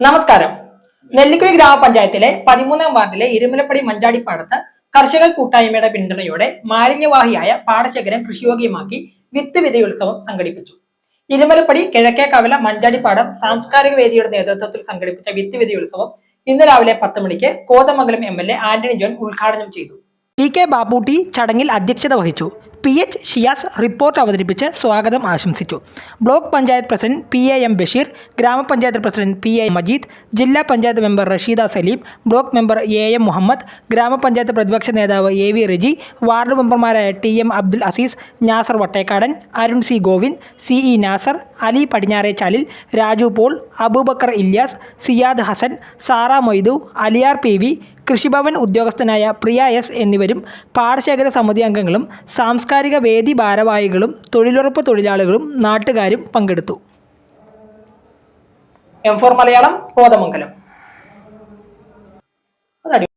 നമസ്കാരം. നെല്ലിക്കുഴി ഗ്രാമപഞ്ചായത്തിലെ പതിമൂന്നാം വാർഡിലെ ഇരുമലപ്പടി മഞ്ചാടിപ്പാടത്ത് കർഷക കൂട്ടായ്മയുടെ പിന്തുണയോടെ മാലിന്യവാഹിയായ പാടശേഖരം കൃഷിയോഗ്യമാക്കി വിത്ത് വിതയുത്സവം സംഘടിപ്പിച്ചു. ഇരുമലപ്പടി കിഴക്കേ കവല മഞ്ചാടിപ്പാടം സാംസ്കാരിക വേദിയുടെ നേതൃത്വത്തിൽ സംഘടിപ്പിച്ച വിത്ത് വിതയുത്സവം ഇന്ന് രാവിലെ പത്ത് മണിക്ക് Kothamangalam M L A Antony John ഉദ്ഘാടനം ചെയ്തു. ടി കെ ബാബൂട്ടി ചടങ്ങിൽ അധ്യക്ഷത വഹിച്ചു. പി എച്ച് ഷിയാസ് റിപ്പോർട്ട് അവതരിപ്പിച്ച് സ്വാഗതം ആശംസിച്ചു. Block panchayat president P A M Basheer ഗ്രാമപഞ്ചായത്ത് പ്രസിഡന്റ് പി എ മജീദ് ജില്ലാ panchayat member Rasheeda Saleem block member A M Muhammad ഗ്രാമപഞ്ചായത്ത് പ്രതിപക്ഷ നേതാവ് എ വി റെജി വാർഡ് മെമ്പർമാരായ T M Abdul Azeez Nasar Vattekkadan Arun C Govind C E Nasar Ali Padinjare Chalil Raju Paul Abubakar Ilyas Siyad Hasan Sara Moidu Aliyar P V Krishibhavan ഉദ്യോഗസ്ഥനായ Priya S എന്നിവരും പാടശേഖര സമിതി അംഗങ്ങളും സാംസ്കാരിക വേദി ഭാരവാഹികളും തൊഴിലുറപ്പ് തൊഴിലാളികളും നാട്ടുകാരും പങ്കെടുത്തു. M four Malayalam Kothamangalam.